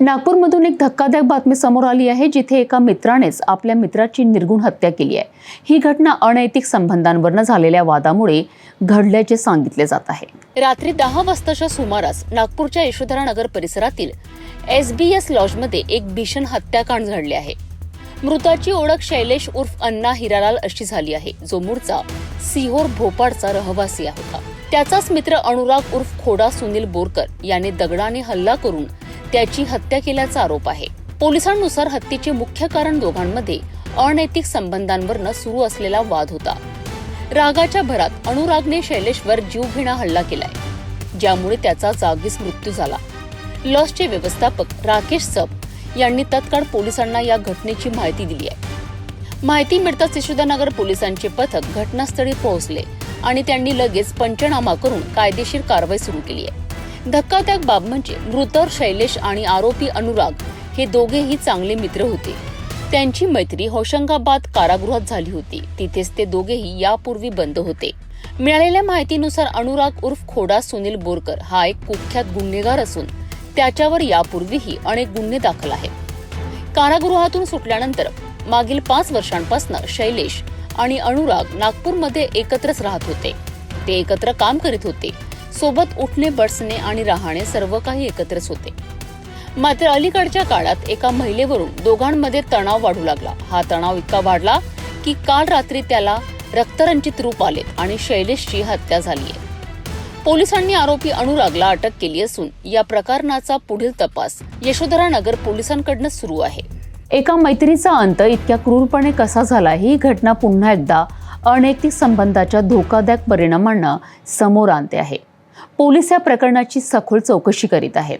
नागपूरमधून एक धक्कादायक बातमी समोर आली आहे जिथे एका मित्रानेच आपल्या मित्राची निर्गुण हत्या केली आहे. ही घटना अनैतिक संबंधांवरनं झालेल्या वादामुळे घडल्याचे सांगितले जात आहे. रात्री दहा वाजताच्या सुमारास नागपूरच्या यशोधरा नगर परिसरातील एस बी एस लॉजमध्ये एक भीषण हत्याकांड घडले आहे. मृताची ओळख शैलेश उर्फ अण्णा हिरालाल अशी झाली आहे जो मूळचा सिहोर भोपाळचा रहिवासी होता त्याचाच मित्र अनुराग उर्फ खोडा सुनील बोरकर याने दगडाने हल्ला करून त्याची हत्या केल्याचा आरोप आहे. पोलिसांनुसार हत्येचे मुख्य कारण दोघांमध्ये अनैतिक संबंधांवरनं सुरू असलेला वाद होता. रागाच्या भरात अनुरागने शैलेशवर जीवघेणा हल्ला केलाय. ज्यामुळे त्याचा जागीच मृत्यू झाला. लॉसचे व्यवस्थापक राकेश सप यांनी तत्काळ पोलिसांना या घटनेची माहिती दिली आहे. माहिती मिळताच यशोदानगर पोलिसांचे पथक घटनास्थळी पोहोचले आणि त्यांनी लगेच पंचनामा करून कायदेशीर कारवाई सुरू केली आहे. धक्कादायक बाब म्हणजे मृतर शैलेश आणि आरोपी अनुराग हे दोघेही चांगले मित्र होते. त्यांची मैत्री होशंगाबाद कारागृहात झाली होती. तिथेच ते दोघेही यापूर्वी बंद होते. मिळालेल्या माहितीनुसार अनुराग उर्फ खोडा सुनील बोरकर हा एक कुख्यात गुन्हेगार असून त्याच्यावर यापूर्वीही अनेक गुन्हे दाखल आहेत. कारागृहातून सुटल्यानंतर मागील पाच वर्षांपासून शैलेश आणि अनुराग नागपूरमध्ये एकत्रच राहत होते. ते एकत्र काम करीत होते. सोबत उठणे बसणे आणि राहणे सर्व काही एकत्रच होते. मात्र अलीकडच्या काळात एका महिलेवरून दोघांमध्ये तणाव वाढू लागला. हा तणाव इतका वाढला की काल रात्री त्याला रक्तरंजित रूप आले आणि शैलेशची हत्या झाली आहे पोलिसांनी आरोपी अनुरागला अटक केली असून या प्रकरणाचा पुढील तपास यशोधरा नगर पोलिसांकडनं सुरू आहे. एका मैत्रीचा अंत इतक्या क्रूरपणे कसा झाला ही घटना पुन्हा एकदा अनैतिक संबंधाच्या धोकादायक परिणामांना समोर आणते आहे. पोलीस या प्रकरणाची सखोल चौकशी करीत आहेत.